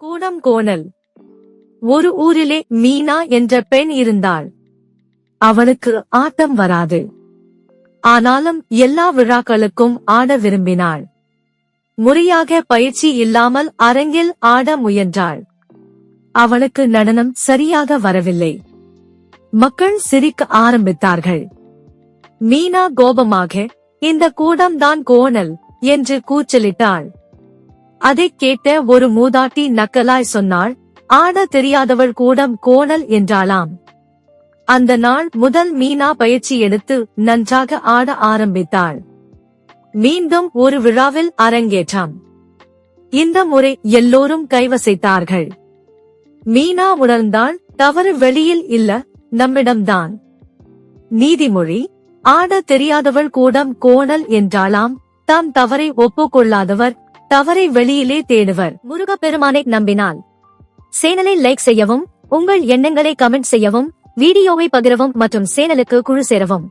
கூடம் கோணல். ஒரு ஊரிலே மீனா என்ற பெண் இருந்தாள். அவளுக்கு ஆட்டம் வராது. ஆனாலும் எல்லா விழாக்களுக்கும் ஆட விரும்பினாள். முறையாக பயிற்சி இல்லாமல் அரங்கில் ஆட முயன்றாள். அவளுக்கு நடனம் சரியாக வரவில்லை. மக்கள் சிரிக்க ஆரம்பித்தார்கள். மீனா கோபமாக இந்த கூடம்தான் கோணல் என்று கூச்சலிட்டாள். அதைக் கேட்ட ஒரு மூதாட்டி நக்கலாய் சொன்னாள் ஆட தெரியாதவள் கூடம் கோணல் என்றாளாம். அந்த நாள் முதல் மீனா பயிற்சி எடுத்து நன்றாக ஆட ஆரம்பித்தாள். மீண்டும் ஒரு விழாவில் அரங்கேற்றாம். இந்த முறை எல்லோரும் கைவசைத்தார்கள். மீனா உணர்ந்தாள் தவறு வெளியில் இல்ல நம்மிடம்தான். நீதிமொழி ஆட தெரியாதவள் கூடம் கோணல் என்றாலாம் தாம் தவறை ஒப்புக்கொள்ளாதவர் தவறை வெளியிலே தேடுவர். முருகப்பெருமானை நம்பினால். சேனலை லைக் செய்யவும் உங்கள் எண்ணங்களை கமெண்ட் செய்யவும் வீடியோவை பகிரவும் மற்றும் சேனலுக்கு குழு சேரவும்.